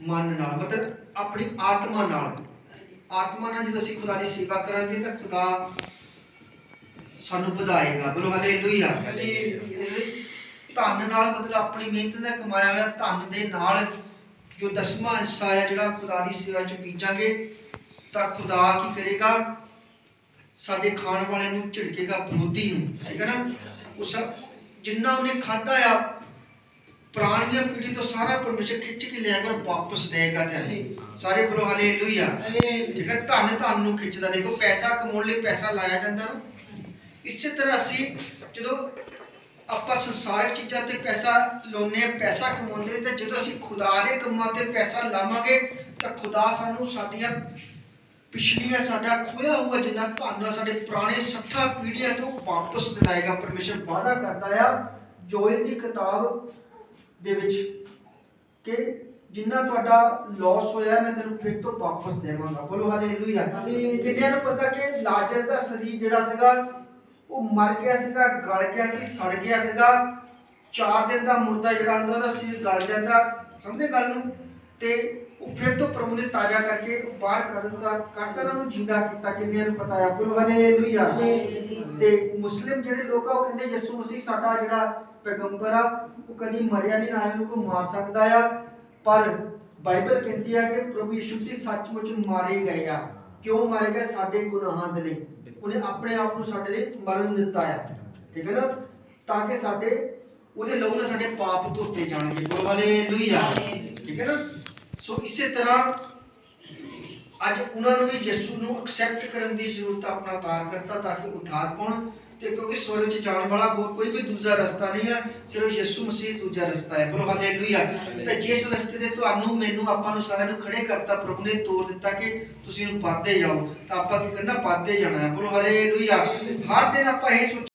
ਮਨ ਨਾਲ ਮਤਲਬ ਆਪਣੀ ਆਤਮਾ ਨਾਲ। ਆਤਮਾ ਨਾਲ ਜਦੋਂ ਅਸੀਂ ਖੁਦਾ ਦੀ ਸੇਵਾ ਕਰਾਂਗੇ ਤਾਂ ਖੁਦਾ ਸਾਨੂੰ ਵਧਾਏਗਾ। ਬੋਲੋ ਹਾਲੇਲੂਇਆ ਧਨ ਨਾਲ ਮਤਲਬ ਆਪਣੀ ਮਿਹਨਤ ਦਾ ਕਮਾਇਆ ਹੋਇਆ ਧਨ ਦੇ ਨਾਲ ਜੋ ਦਸਵਾਂ ਹਿੱਸਾ ਹੈ ਜਿਹੜਾ ਖੁਦਾ ਦੀ ਸੇਵਾ ਚ ਬੀਜਾਂਗੇ ਤਾਂ ਖੁਦਾ ਕੀ ਕਰੇਗਾ? ਸਾਡੇ ਖਾਣ ਵਾਲੇ ਨੂੰ ਝਿੜਕੇਗਾ ਵਿਰੋਧੀ ਨੂੰ। ਠੀਕ ਹੈ ਨਾ? ਉਸ ਜਿੰਨਾ ਉਹਨੇ ਖਾਦਾ ਆ ਪੁਰਾਣੀਆਂ ਪੀੜ੍ਹੀ ਤੋਂ ਸਾਰਾ ਪਰਮੇਸ਼ਰ ਖਿੱਚ ਕੇ ਲਿਆ ਕਰ ਵਾਪਸ ਦੇਗਾ ਤੇ ਸਾਰੇ ਬਰੋ ਹਾਲੇਲੂਇਆ। ਠੀਕ ਹੈ ਧਨ ਧਨ ਨੂੰ ਖਿੱਚਦਾ ਦੇਖੋ ਪੈਸਾ ਕਮਾਉਣ ਲਈ ਪੈਸਾ ਲਾਇਆ ਜਾਂਦਾ ਨਾ। ਇਸੇ ਤਰ੍ਹਾਂ ਅਸੀਂ ਜਦੋਂ ਆਪਾਂ ਸੰਸਾਰਿਕ ਚੀਜ਼ਾਂ ਤੇ ਪੈਸਾ ਲਾਉਂਦੇ ਆ ਪੈਸਾ ਕਮਾਉਂਦੇ ਤੇ ਜਦੋਂ ਅਸੀਂ ਖੁਦਾ ਦੇ ਕੰਮਾਂ ਤੇ ਪੈਸਾ ਲਾਵਾਂਗੇ ਤਾਂ ਖੁਦਾ ਸਾਨੂੰ ਸਾਡੀਆਂ ਪਿਛਲੀਆਂ ਸਾਡਾ ਖੋਇਆ ਹੋਇਆ ਜਿੰਨਾ ਧਨ ਸਾਡੇ ਪੁਰਾਣੇ ਸੱਠਾਂ ਪੀੜ੍ਹੀਆਂ ਤੋਂ ਵਾਪਸ ਦਿਲਾਏਗਾ। ਪਰਮੇਸ਼ਰ ਵਾਅਦਾ ਕਰਦਾ ਆ ਜੋਇਲ ਦੀ ਕਿਤਾਬ ਦੇ ਵਿੱਚ ਕਿ ਜਿੰਨਾ ਤੁਹਾਡਾ ਲਾਸ ਹੋਇਆ ਮੈਂ ਤੈਨੂੰ ਫਿਰ ਤੋਂ ਵਾਪਸ ਦੇਵਾਂਗਾ। ਬੋਲੋ ਹਾਲੇਲੂਇਆ ਕਿੰਨਿਆਂ ਨੂੰ ਪਤਾ ਕਿ ਲਾਜ਼ਰ ਦਾ ਸਰੀਰ ਜਿਹੜਾ ਸੀਗਾ ਉਹ ਮਰ ਗਿਆ ਸੀਗਾ ਗਲ ਗਿਆ ਸੀ ਸੜ ਗਿਆ ਸੀਗਾ। 4 ਦਿਨ ਦਾ ਮੁਰਦਾ ਜਿਹੜਾ ਹੁੰਦਾ ਉਹਦਾ ਸਰੀਰ ਗਲ ਜਾਂਦਾ। ਸਮਝਦੇ ਗੱਲ ਨੂੰ? ਤੇ ਫਿਰ ਤੋਂ ਪ੍ਰਭੂ ਨੇ ਤਾਜ਼ਾ ਕਰਕੇ ਬਾਹਰ ਕੱਢ ਦਿੱਤਾ ਕੱਢਤਾ ਉਹਨਾਂ ਨੂੰ ਜਿੰਦਾ ਕੀਤਾ ਕਿੰਨਿਆਂ ਨੂੰ ਪਤਾ ਆ ਬੋਲੋ ਹਾਲੇਲੂਇਆ ਤੇ ਮੁਸਲਿਮ ਜਿਹੜੇ ਲੋਕ ਆ ਉਹ ਕਹਿੰਦੇ ਯਿਸੂ ਮਸੀਹ ਸਾਡਾ ਜਿਹੜਾ ਪੈਗੰਬਰ ਆ ਉਹ ਕਦੀ ਮਰਿਆ ਨਹੀਂ ਨਾ ਉਹਨੂੰ ਕੋਈ ਮਾਰ ਸਕਦਾ ਆ। ਪਰ ਬਾਈਬਲ ਕਹਿੰਦੀ ਆ ਕਿ ਪ੍ਰਭੂ ਯਿਸੂ ਮਸੀਹ ਸੱਚਮੁੱਚ ਮਾਰੇ ਗਏ ਆ। ਕਿਉਂ ਮਾਰੇ ਗਏ? ਸਾਡੇ ਗੁਨਾਹਾਂ ਦੇ ਲਈ। ਉਹਨੇ ਆਪਣੇ ਆਪ ਨੂੰ ਸਾਡੇ ਲਈ ਮਰਨ ਦਿੱਤਾ ਆ। ਠੀਕ ਹੈ ਨਾ? ਤਾਂ ਕਿ ਸਾਡੇ ਉਹਦੇ ਲਹੂ ਨਾਲ ਸਾਡੇ ਪਾਪ ਧੋਤੇ ਜਾਣਗੇ। ਬੋਲ ਹਾਲੇਲੂਇਆ ਠੀਕ ਹੈ ਨਾ? ਸੋ ਇਸੇ ਤਰ੍ਹਾਂ ਅੱਜ ਉਹਨਾਂ ਨੂੰ ਵੀ ਯਿਸੂ ਨੂੰ ਐਕਸੈਪਟ ਕਰਨ ਦੀ ਜ਼ਰੂਰਤ ਆਪਣਾ ਉਤਾਰ ਕਰਤਾ ਤਾਂ ਕਿ ਉਧਾਰ ਪਾਉਣ ਤੇ ਕਿਉਂਕਿ ਸਵਰਗ ਚ ਜਾਣ ਵਾਲਾ ਹੋਰ ਕੋਈ ਵੀ ਦੂਜਾ ਰਸਤਾ ਨਹੀਂ ਹੈ ਸਿਰਫ ਯਿਸੂ ਮਸੀਹ ਦੂਜਾ ਰਸਤਾ ਹੈ। ਬੋਲੋ ਹਾਲੇਲੂਇਆ ਤੇ ਜਿਸ ਰਸਤੇ ਤੇ ਤੁਹਾਨੂੰ ਮੈਨੂੰ ਆਪਾਂ ਨੂੰ ਸਾਰਿਆਂ ਨੂੰ ਖੜੇ ਕਰਤਾ ਪ੍ਰਭੂ ਨੇ ਤੋਰ ਦਿੱਤਾ ਕਿ ਤੁਸੀਂ ਇਹਨੂੰ ਪਾਦੇ ਜਾਓ ਤਾਂ ਆਪਾਂ ਕੀ ਕਰਨਾ ਪਾਦੇ ਜਾਣਾ ਹੈ। ਬੋਲੋ ਹਾਲੇਲੂਇਆ ਹਰ ਦਿਨ ਆਪਾਂ ਇਹ ਸੋਚ